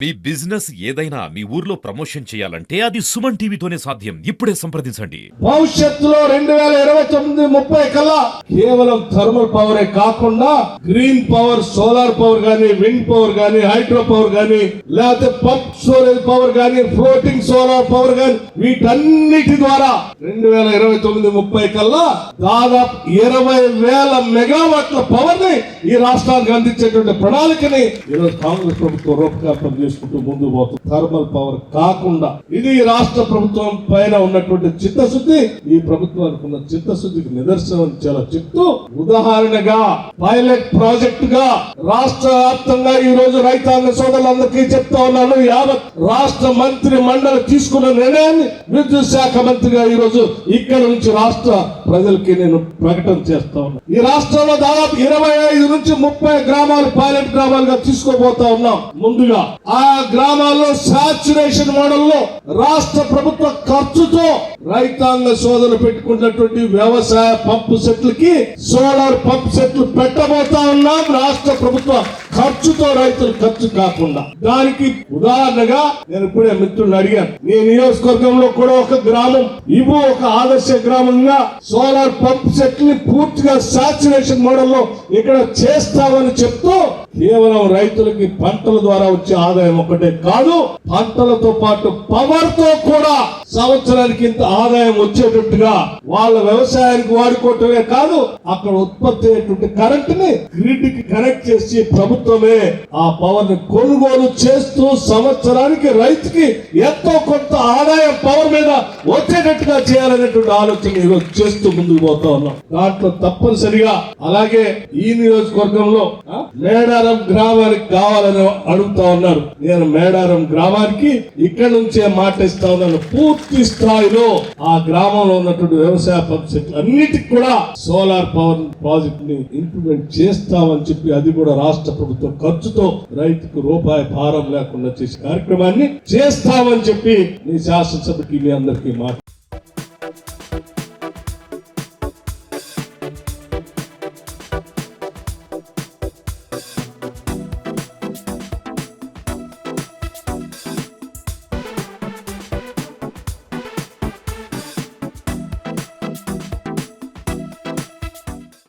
మీ business ఏదైనా మీ ఊర్లో promotion చేయాలంటే అది సుమన్ టీవీతోనే సాధ్యం. ఇప్పుడే సంప్రదించండి. భవిష్యత్తులో రెండు వేల ఇరవై తొమ్మిది ముప్పై కల్లా కేవలం థర్మల్ పవరే కాకుండా గ్రీన్ పవర్ సోలార్ పవర్ గానీ విండ్ పవర్ గానీ హైడ్రో పవర్ గానీ లేకపోతే పంప్ స్టోరేజ్ పవర్ గానీ ఫ్లోటింగ్ సోలార్ పవర్ గానీ వీటన్నిటి ద్వారా రెండు వేల ఇరవై తొమ్మిది ముప్పై కల్లా దాదాపు ఇరవై వేల మెగావాట్ల పవర్ని ఈ రాష్ట్రానికి అందించేటువంటి ప్రణాళికని ఈరోజు కాంగ్రెస్ ప్రభుత్వం రూపకల్పన చేసుకుంటూ ముందు పోతుంది. థర్మల్ పవర్ కాకుండా ఇది రాష్ట్ర ప్రభుత్వం పైన ఉన్నటువంటి చిత్తశుద్ధి ఈ ప్రభుత్వానికి ఉన్న చిత్తశుద్ధికి నిదర్శనం చాలా చెప్తూ ఉదాహరణగా పైలట్ ప్రాజెక్ట్గా రాష్ట్ర వ్యాప్తంగా ఈ రోజు రైతాంగ సోదరులందరికీ చెప్తా ఉన్నాను. యావత్ రాష్ట్ర మంత్రి మండలి తీసుకున్న నిర్ణయాన్ని విద్యుత్ శాఖ మంత్రిగా ఈ రోజు ఇక్కడ నుంచి రాష్ట్ర ప్రజలకి నేను ప్రకటన చేస్తా ఉన్నాను ఈ రాష్ట్రంలో దాదాపు ఇరవై ఐదు నుంచి ముప్పై గ్రామాలు పైలట్ గ్రామాలుగా తీసుకోబోతా ఉన్నాం. ముందుగా ఆ గ్రామాల్లో సాచురేషన్ మోడల్లో రాష్ట్ర ప్రభుత్వ ఖర్చుతో రైతాంగ సోదరులు పెట్టుకున్నటువంటి వ్యవసాయ పంపు సెట్లకి సోలార్ పంప్ సెట్లు పెట్టబోతా ఉన్నాం. రాష్ట్ర ప్రభుత్వ ఖర్చుతో రైతులు ఖర్చు కాకుండా. దానికి ఉదాహరణగా నేను ఇప్పుడే మిత్రులను అడిగాను. నీ నియోజకవర్గంలో కూడా ఒక గ్రామం ఇవు ఒక ఆదర్శ గ్రామంగా సోలార్ పంప్ సెట్ని పూర్తిగా సాచురేషన్ మోడల్లో ఇక్కడ చేస్తామని చెప్తూ కేవలం రైతులకి పంటల ద్వారా వచ్చే ఆదాయం ఒకటే కాదు పంటలతో పాటు పవర్తో కూడా సంవత్సరానికి ఇంత ఆదాయం వచ్చేటట్టుగా వాళ్ళ వ్యవసాయానికి వాడుకోవటమే కాదు అక్కడ ఉత్పత్తి అయ్యేటువంటి కరెంట్ని గ్రిడ్కి కనెక్ట్ చేసి ప్రభుత్వమే ఆ పవర్ని కొనుగోలు చేస్తూ సంవత్సరానికి రైతుకి ఎంతో కొంత ఆదాయం పవర్ మీద వచ్చేటట్టుగా చేయాలనేటువంటి ఆలోచన ఈరోజు చేస్తూ ముందుకు పోతా ఉన్నాం. దాంట్లో తప్పనిసరిగా అలాగే ఈ నియోజకవర్గంలో ఆ, మేడారం గ్రామానికి కావాలని అడుగుతా ఉన్నారు. నేను మేడారం గ్రామానికి ఇక్కడ నుంచే మాట ఇస్తా ఉన్నాను. పూర్తి స్థాయిలో ఆ గ్రామంలో ఉన్నటువంటి వ్యవసాయ పరిస్థితులు అన్నిటికి కూడా సోలార్ పవర్ ప్రాజెక్ట్ని ఇంప్లిమెంట్ చేస్తామని చెప్పి అది కూడా రాష్ట్ర ప్రభుత్వం ఖర్చుతో రైతుకు రూపాయి భారం లేకుండా చేసే కార్యక్రమాన్ని చేస్తామని చెప్పి మీ శాసనసభకి మీ అందరికీ మాట